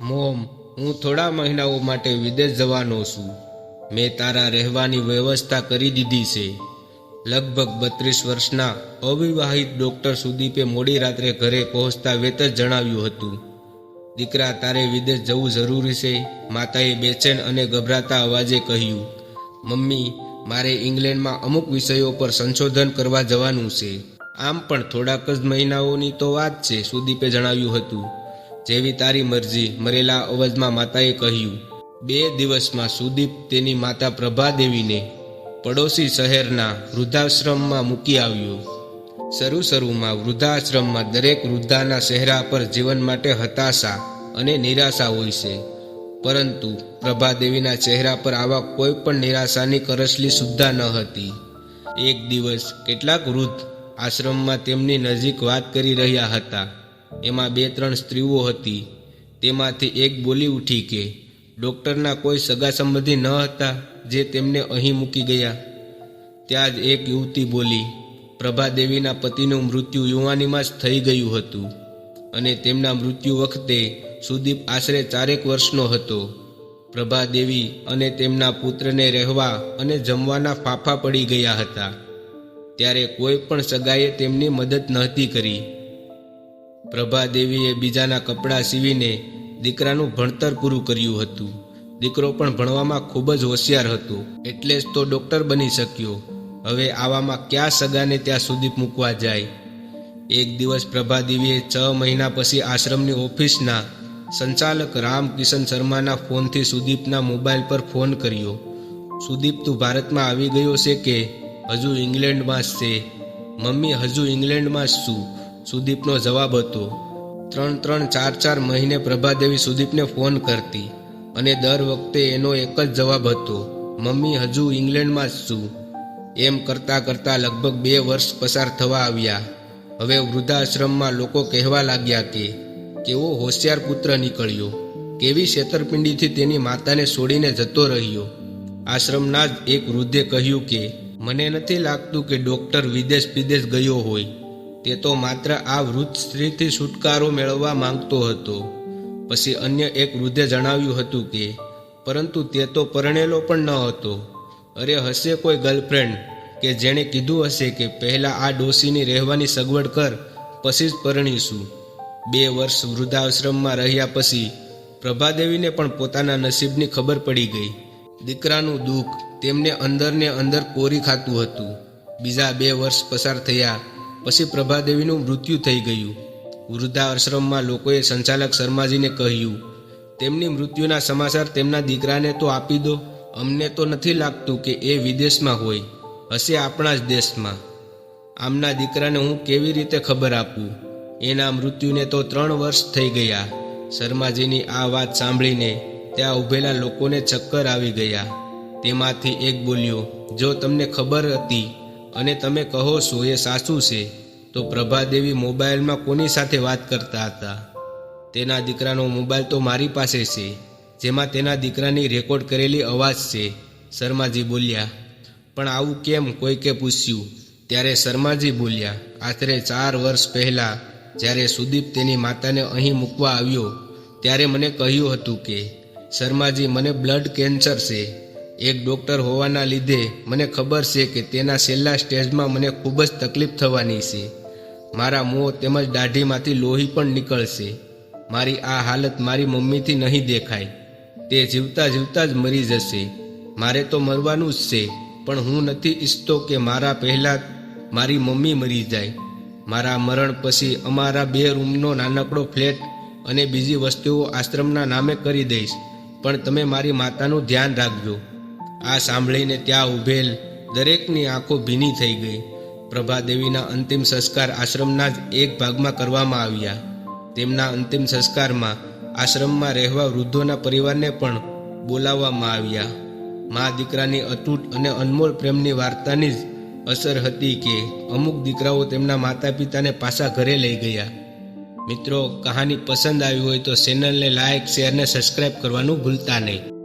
Mom, હું થોડા મહિનાઓ માટે વિદેશ જવાનો છું. મેં તારા રહેવાની વ્યવસ્થા કરી દીધી છે. લગભગ બત્રીસ વર્ષના અવિવાહિત ડોક્ટર સુદીપે મોડી રાત્રે ઘરે પહોંચતા વેત જ જણાવ્યું હતું. દીકરા, તારે વિદેશ જવું જરૂરી છે, માતાએ બેચેન અને ગભરાતા અવાજે કહ્યું. મમ્મી, મારે ઇંગ્લેન્ડમાં અમુક વિષયો પર સંશોધન કરવા જવાનું છે. આમ પણ થોડાક જ મહિનાઓની તો વાત છે, સુદીપે જણાવ્યું હતું. જેવી તારી મરજી, મરેલા અવાજમાં માતાએ કહ્યું. બે દિવસમાં સુદીપ તેની માતા પ્રભાદેવીને પડોશી શહેરના વૃદ્ધાશ્રમમાં મૂકી આવ્યો. શરૂ શરૂમાં વૃદ્ધાશ્રમમાં દરેક વૃદ્ધાના ચહેરા પર જીવન માટે હતાશા અને નિરાશા હોય છે. પરંતુ પ્રભાદેવીના ચહેરા પર આવા કોઈ પણ નિરાશાની કરસલી સુદ્ધા ન હતી. એક દિવસ કેટલાક વૃદ્ધ આશ્રમમાં તેમની નજીક વાત કરી રહ્યા હતા. એમાં બે ત્રણ સ્ત્રીઓ હતી. તેમાંથી એક બોલી ઉઠી કે, ડૉક્ટરના કોઈ સગા સંબંધી ન હતા જે તેમને અહીં મૂકી ગયા. ત્યાં જ એક યુવતી બોલી, પ્રભાદેવીના પતિનું મૃત્યુ યુવાનીમાં જ થઈ ગયું હતું અને તેમના મૃત્યુ વખતે સુદીપ આશરે ચારેક વર્ષનો હતો. પ્રભાદેવી અને તેમના પુત્રને રહેવા અને જમવાના ફાફા પડી ગયા હતા. ત્યારે કોઈ પણ સગાએ તેમની મદદ નહોતી કરી. પ્રભાદેવીએ બીજાના કપડાં સીવીને દીકરાનું ભણતર પૂરું કર્યું હતું. દીકરો પણ ભણવામાં ખૂબ જ હોશિયાર હતો. એટલે જ તો ડૉક્ટર બની શક્યો. હવે આવામાં ક્યાં સગાને ત્યાં સુધી મૂકવા જાય? એક દિવસ પ્રભાદેવીએ છ મહિના પછી આશ્રમની ઓફિસના સંચાલક રામ કિશન શર્માના ફોનથી સુદીપના મોબાઈલ પર ફોન કર્યો. સુદીપ, તું ભારતમાં આવી ગયો છે કે? હજુ ઇંગ્લેન્ડમાં જ છે. મમ્મી, હજુ ઇંગ્લેન્ડમાં જ છું. સુદીપનો જવાબ હતો, ત્રણ ત્રણ, ચાર ચાર મહિને પ્રભાદેવી સુદીપને ફોન કરતી અને દર વખતે એનો એક જ જવાબ હતો, મમ્મી, હજુ ઇંગ્લેન્ડમાં જ છું. એમ કરતાં કરતાં લગભગ બે વર્ષ પસાર થવા આવ્યા. હવે વૃદ્ધાશ્રમમાં લોકો કહેવા લાગ્યા કે, કેવો હોશિયાર પુત્ર નીકળ્યો. કેવી છેતરપિંડીથી તેની માતાને છોડીને જતો રહ્યો. આશ્રમના જ એક વૃદ્ધે કહ્યું કે મને નથી લાગતું કે ડૉક્ટર વિદેશ વિદેશ ગયો હોય. તે તો માત્ર આ વૃદ્ધ સ્ત્રીથી છુટકારો મેળવવા માંગતો હતો. પછી અન્ય એક વૃદ્ધે જણાવ્યું હતું કે, પરંતુ તે તો પરણેલો પણ ન હતો. અરે, હશે કોઈ ગર્લફ્રેન્ડ કે જેણે કીધું હશે કે પહેલાં આ ડોસીની રહેવાની સગવડ કર, પછી જ પરણીશું. બે વર્ષ વૃદ્ધાશ્રમમાં રહ્યા પછી પ્રભાદેવીને પણ પોતાના નસીબની ખબર પડી ગઈ. દીકરાનું દુઃખ તેમને અંદરને અંદર કોરી ખાતું હતું. બીજા બે વર્ષ પસાર થયા, પછી પ્રભાદેવીનું મૃત્યુ થઈ ગયું. વૃદ્ધાશ્રમમાં લોકોએ સંચાલક શર્માજીને કહ્યું, તેમની મૃત્યુના સમાચાર તેમના દીકરાને તો આપી દો, અમને તો નથી લાગતું કે એ વિદેશમાં હોય, હશે આપણા જ દેશમાં. આમના દીકરાને હું કેવી રીતે ખબર આપું? એના મૃત્યુને તો ત્રણ વર્ષ થઈ ગયા. શર્માજીની આ વાત સાંભળીને ત્યાં ઊભેલા લોકોને ચક્કર આવી ગયા. તેમાંથી એક બોલ્યો, જો તમને ખબર હતી અને તમે કહો છો એ સાચું છે, તો પ્રભાદેવી મોબાઈલમાં કોની સાથે વાત કરતા હતા? તેના દીકરાનો મોબાઈલ તો મારી પાસે છે, જેમાં તેના દીકરાની રેકોર્ડ કરેલી અવાજ છે. શર્માજી બોલ્યા, પણ આવું કેમ? કોઈકે પૂછ્યું. ત્યારે શર્માજી બોલ્યા, આશરે ચાર વર્ષ પહેલાં, જ્યારે સુદીપ તેની માતાને અહીં મૂકવા આવ્યો, ત્યારે મને કહ્યું હતું કે, શર્માજી, મને બ્લડ કેન્સર છે એક ડૉક્ટર હોવાના લીધે મને ખબર છે કે તેના છેલ્લા સ્ટેજમાં મને ખૂબ જ તકલીફ થવાની છે. મારા મોં તેમજ દાઢીમાંથી લોહી પણ નીકળશે. મારી આ હાલત મારી મમ્મીથી નહીં દેખાય. તે જીવતા જીવતા જ મરી જશે. મારે તો મરવાનું જ છે, પણ હું નથી ઈચ્છતો કે મારા પહેલાં મારી મમ્મી મરી જાય. મારા મરણ પછી અમારા બે રૂમનો નાનકડો ફ્લેટ અને બીજી વસ્તુઓ આશ્રમના નામે કરી દઈશ. પણ તમે મારી માતાનું ધ્યાન રાખજો. આ સાંભળીને ત્યાં ઊભેલ દરેકની આંખો ભીની થઈ ગઈ. પ્રભાદેવીના અંતિમ સંસ્કાર આશ્રમના જ એક ભાગમાં કરવામાં આવ્યા. તેમના અંતિમ સંસ્કારમાં આશ્રમમાં રહેવા વૃદ્ધોના પરિવારને પણ બોલાવવામાં આવ્યા. મા દીકરાની અતૂટ અને અનમોલ પ્રેમની વાર્તાની જ અસર હતી કે અમુક દીકરાઓ તેમના માતા પિતાને પાછા ઘરે લઈ ગયા. મિત્રો, કહાની પસંદ આવી હોય તો ચેનલને લાઇક શેર ને સબસ્ક્રાઇબ કરવાનું ભૂલતા નહીં.